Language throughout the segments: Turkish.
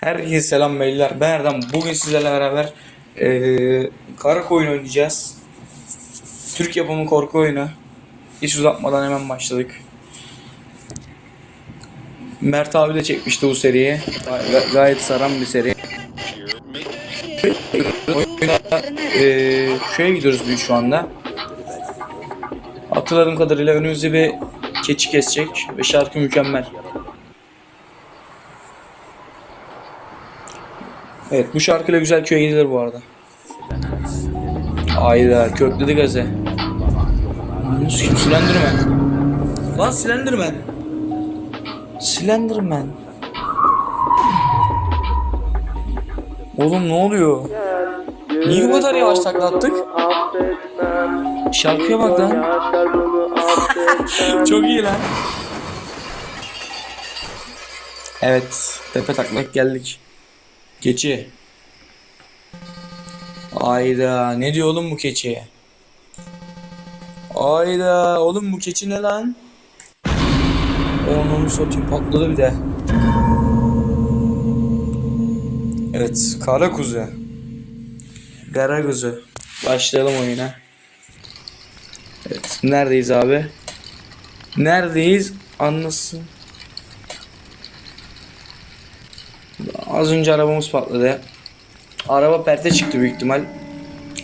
Herkese selam beyler. Ben Erdem. Bugün sizlerle beraber eee kara oyun oynayacağız. Türk yapımı korku oyunu. Hiç uzatmadan hemen başladık. Mert abi de çekmişti bu seriyi. Gay- gayet saran bir seri. Oyunda eee şöyle gidiyoruz biz şu anda. Hatırladığım kadarıyla önümüzde bir keçi kesecek ve şarkı mükemmel. Evet bu şarkıyla güzel köye gidilir bu arada. Ayda kökledi. Nasıl kim Slenderman? Lan Slenderman. Slenderman. Oğlum ne oluyor? Niye bu kadar yavaş taklattık? Şarkıya bak lan. Çok iyi lan. Evet, tepe taklak geldik. Keçi. Ayda ne diyor oğlum bu keçi? Ayda oğlum bu keçi ne lan? Onu satayım patladı bir de. Evet kara kuzu. Kara kuzu. Başlayalım oyuna. Evet neredeyiz abi? Neredeyiz? Anlasın. Az önce arabamız patladı. Araba perte çıktı büyük ihtimal.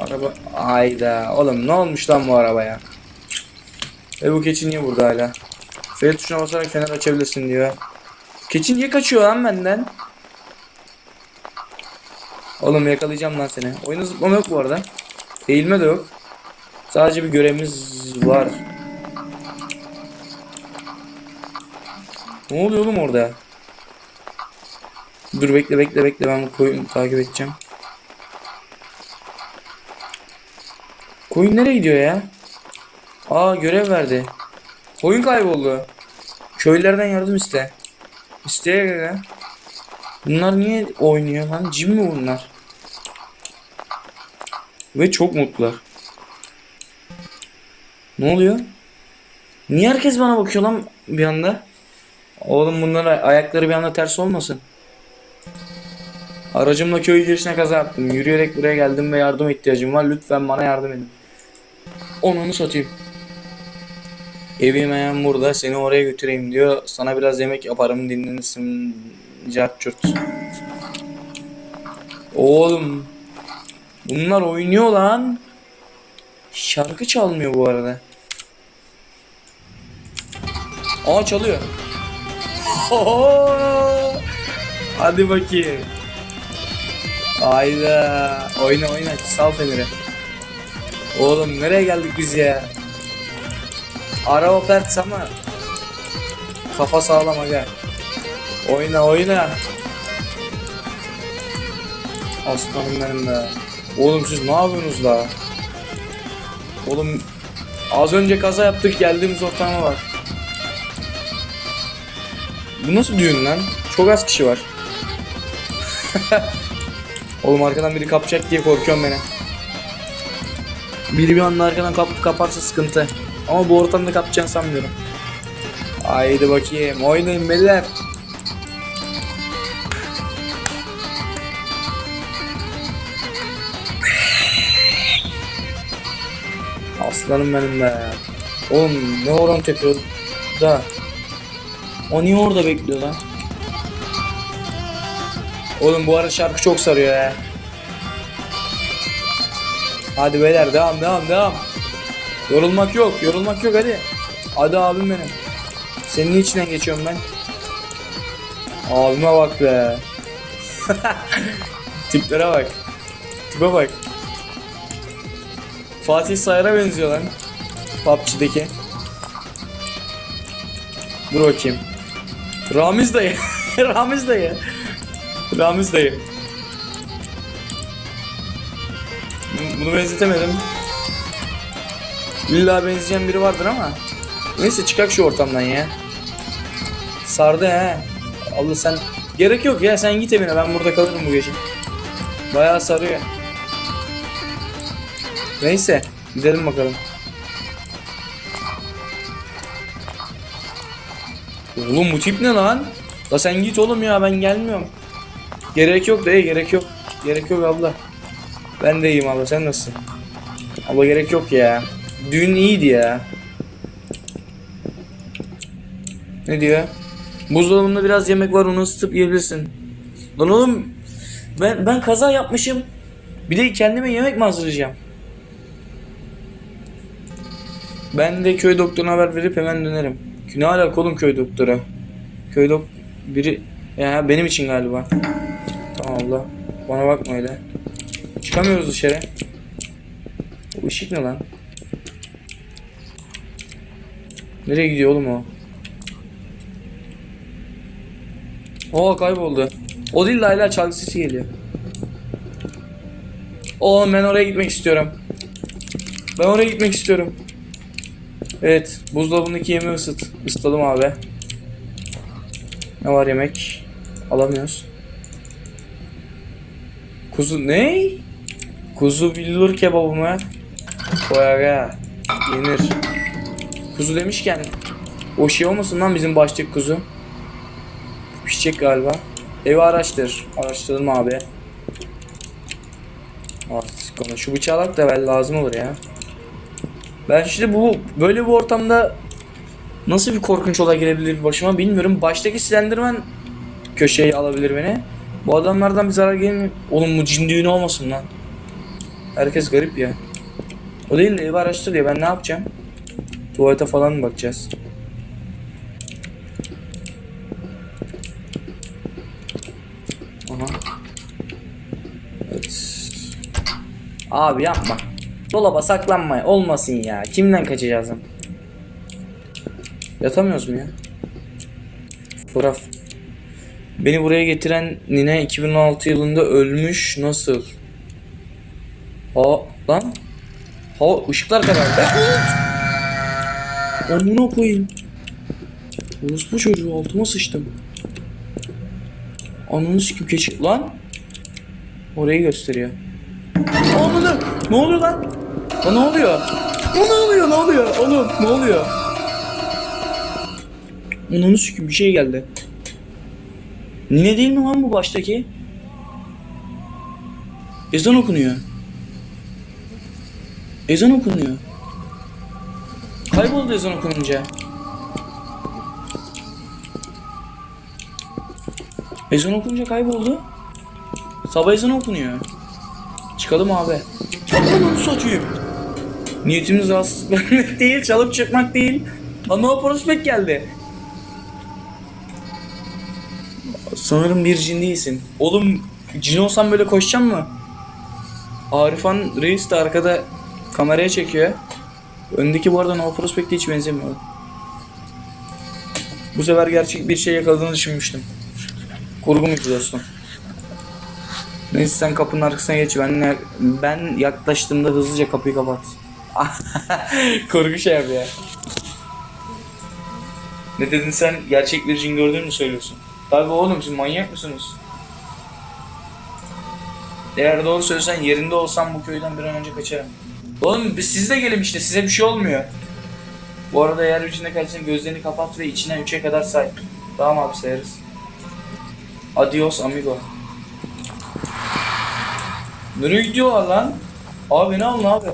Araba ayda oğlum ne olmuş lan bu arabaya? Ve bu keçi niye burada hala? F tuşuna basarak fener açabilirsin diyor. Keçi niye kaçıyor lan benden? Oğlum yakalayacağım lan seni. Oyunda zıplama yok bu arada. Eğilme de yok. Sadece bir görevimiz var. Ne oluyor oğlum orada? Dur bekle bekle bekle ben bu koyunu takip edeceğim. Koyun nereye gidiyor ya? Aa görev verdi. Koyun kayboldu. Köylülerden yardım iste. İsteye göre. Bunlar niye oynuyor lan? Cim mi bunlar? Ve çok mutlular. Ne oluyor? Niye herkes bana bakıyor lan bir anda? Oğlum bunların ayakları bir anda ters olmasın. Aracımla köy girişine kaza yaptım. Yürüyerek buraya geldim ve yardım ihtiyacım var. Lütfen bana yardım edin. Onu satayım. Evim hemen burada. Seni oraya götüreyim diyor. Sana biraz yemek yaparım dinlenirsin. Cart çurt. Oğlum. Bunlar oynuyor lan. Şarkı çalmıyor bu arada. Aa çalıyor. Oho! Hadi bakayım. Hayda. Oyna oyna. Sal feneri. Oğlum nereye geldik biz ya? Araba pert ama kafa sağlam aga. Oyna oyna. Aslanım benim be. Oğlum siz ne yapıyorsunuz la? Oğlum az önce kaza yaptık geldiğimiz ortama var. Bu nasıl düğün lan? Çok az kişi var. Oğlum arkadan biri kapacak diye korkuyorum beni. Biri bir anda arkadan kap kaparsa sıkıntı. Ama bu ortamda kapacağını sanmıyorum. Haydi bakayım oynayın beyler. Aslanım benim be. Oğlum ne oran tepiyor da. O niye orada bekliyor lan? Oğlum bu arada şarkı çok sarıyor ya. Hadi beyler devam devam devam. Yorulmak yok yorulmak yok hadi. Hadi abim benim. Senin içinden geçiyorum ben. Abime bak be. Tiplere bak. Tipe bak. Fatih Sayar'a benziyor lan. PUBG'deki. Dur bakayım. Ramiz dayı. Ramiz dayı. Ramiz dayı. Bunu- benzetemedim. İlla benzeyen biri vardır ama. Neyse çıkak şu ortamdan ya. Sardı he. Allah sen gerek yok ya sen git evine ben burada kalırım bu gece. Bayağı sarıyor. Neyse gidelim bakalım. Oğlum bu tip ne lan? La sen git oğlum ya ben gelmiyorum. Gerek yok dayı gerek yok. Gerek yok abla. Ben de iyiyim abla sen nasılsın? Abla gerek yok ya. Düğün iyiydi ya. Ne diyor? Buzdolabında biraz yemek var onu ısıtıp yiyebilirsin. Lan oğlum ben ben kaza yapmışım. Bir de kendime yemek mi hazırlayacağım? Ben de köy doktoruna haber verip hemen dönerim. Ne alaka oğlum köy doktora? Köy dok biri ya benim için galiba. Tamam abla. Bana bakma öyle. Çıkamıyoruz dışarı. O ışık ne lan? Nereye gidiyor oğlum o? Oo kayboldu. O değil de hala çalgı sesi geliyor. Oğlum ben oraya gitmek istiyorum. Ben oraya gitmek istiyorum. Evet, buzdolabındaki yemeği ısıt. Isıtalım abi. Ne var yemek? Alamıyoruz. Kuzu ne? Kuzu billur kebabı mı? Koyaga. Yenir. Kuzu demişken o şey olmasın lan bizim baştaki kuzu. Pişecek galiba. Evi araştır. Araştıralım abi. Artık. Şu bıçağı da ben lazım olur ya. Ben şimdi bu böyle bir ortamda nasıl bir korkunç olay gelebilir başıma bilmiyorum. Baştaki Slenderman köşeyi alabilir beni. Bu adamlardan bir zarar gelmiyor. Oğlum bu cin düğünü olmasın lan. Herkes garip ya. O değil de evi araştır ya ben ne yapacağım? Tuvalete falan mı bakacağız? Aha. Evet. Abi yapma. Dolaba saklanma. Olmasın ya. Kimden kaçacağız lan? Yatamıyoruz mu ya? Fotoğraf. Beni buraya getiren nine 2016 yılında ölmüş. Nasıl? Aa lan. Hava ışıklar karardı. Amına koyayım. Orospu çocuğu altıma sıçtım. Ananı sikim keçi. Lan. Orayı gösteriyor. Amına. Ne oluyor lan? Lan ne oluyor? Ne oluyor? Ne oluyor? Oğlum ne oluyor? Ananı sikim bir şey geldi. Ne değil mi lan bu baştaki? Ezan okunuyor. Ezan okunuyor. Kayboldu ezan okununca. Ezan okununca kayboldu. Sabah ezan okunuyor. Çıkalım abi. Onu satayım. Niyetimiz rahatsız vermek değil, çalıp çıkmak değil. Lan o prospekt geldi. Sanırım bir cin değilsin. Oğlum cin olsam böyle koşacağım mı? Arifan Reis de arkada kameraya çekiyor. Öndeki bu arada No Prospect'e hiç benzemiyor. Bu sefer gerçek bir şey yakaladığını düşünmüştüm. Kurgu muydu dostum? Neyse sen kapının arkasına geç. Ben, ben yaklaştığımda hızlıca kapıyı kapat. Kurgu şey yap ya. Ne dedin sen? Gerçek bir cin gördüğünü mü söylüyorsun? Tabii oğlum siz manyak mısınız? Eğer doğru söylesen yerinde olsam bu köyden bir an önce kaçarım. Oğlum siz de gelin işte size bir şey olmuyor. Bu arada eğer içinde kalırsan gözlerini kapat ve içinden 3'e kadar say. Tamam abi sayarız. Adios amigo. Nereye gidiyorlar lan? Abi ne alın abi?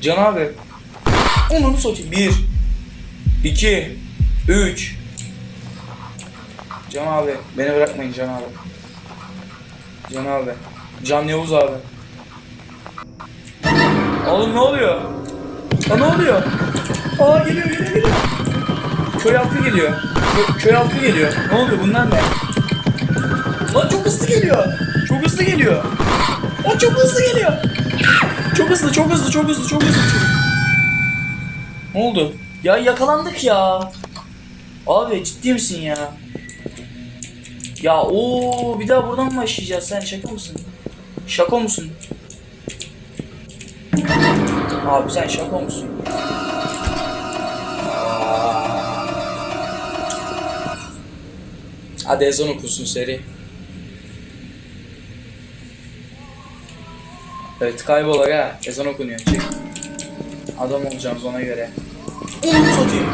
Can abi. Onu satayım. 1 2 3 Can abi. Beni bırakmayın Can abi. Can abi. Can Yavuz abi. Oğlum ne oluyor? Aa ne oluyor? Aa geliyor geliyor geliyor. Köy halkı geliyor. Kö- köy halkı geliyor. Ne oluyor bunlar ne? Lan çok hızlı geliyor. Çok hızlı geliyor. O çok hızlı geliyor. Çok hızlı, çok hızlı, çok hızlı, çok hızlı. Çok... Ne oldu? Ya yakalandık ya. Abi ciddi misin ya? Ya o bir daha buradan mı başlayacağız sen şaka mısın? Şaka mısın? Abi sen şaka mısın? Hadi ezan okusun seri. Evet kaybolak ha. Ezan okunuyor. Çık. Adam olacağız ona göre. Onu satayım.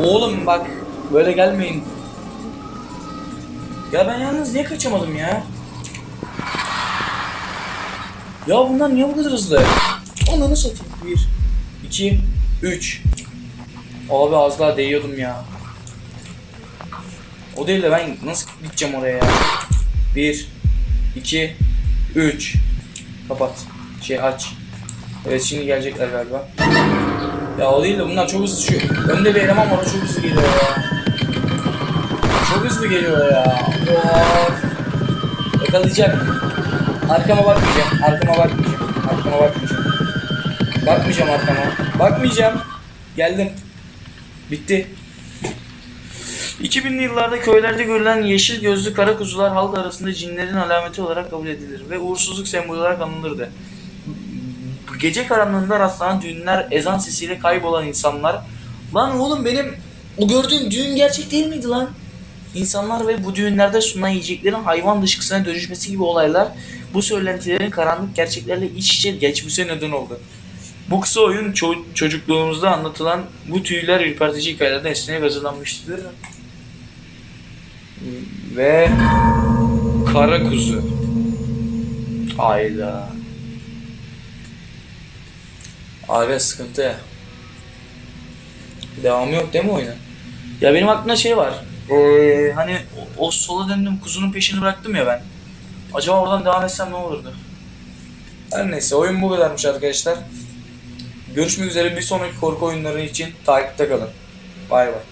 Oğlum bak böyle gelmeyin. Ya ben yalnız niye kaçamadım ya? Ya bunlar niye bu kadar hızlı? Ananı satayım. 1, 2, 3. Abi az daha değiyordum ya. O değil de ben nasıl gideceğim oraya ya? 1, 2, 3. Kapat. Şey aç. Evet şimdi gelecekler galiba. Ya o değil de bunlar çok hızlı şu. Önde bir eleman var o çok hızlı geliyor ya. Çok hızlı geliyor ya. Of. Yakalayacak. Arkama bakmayacağım. Arkama bakmayacağım. Arkama bakmayacağım. Bakmayacağım arkama. Bakmayacağım. Geldim. Bitti. 2000'li yıllarda köylerde görülen yeşil gözlü kara kuzular halk arasında cinlerin alameti olarak kabul edilir ve uğursuzluk sembolü olarak anılırdı. Gece karanlığında rastlanan düğünler, ezan sesiyle kaybolan insanlar. Lan oğlum benim o gördüğüm düğün gerçek değil miydi lan? İnsanlar ve bu düğünlerde sunulan yiyeceklerin hayvan dışkısına dönüşmesi gibi olaylar bu söylentilerin karanlık gerçeklerle iç içe geçmesine neden oldu. Bu kısa oyun ço- çocukluğumuzda anlatılan bu tüyler ürpertici hikayelerden esinlenerek hazırlanmıştır. Ve Kara Kuzu. Hayda. Abi sıkıntı ya. Devamı yok değil mi oyunun? Ya benim aklımda şey var. Ee, hani o, o sola döndüm kuzunun peşini bıraktım ya ben. Acaba oradan devam etsem ne olurdu? Her neyse oyun bu kadarmış arkadaşlar. Görüşmek üzere bir sonraki korku oyunları için takipte kalın. Bay bay.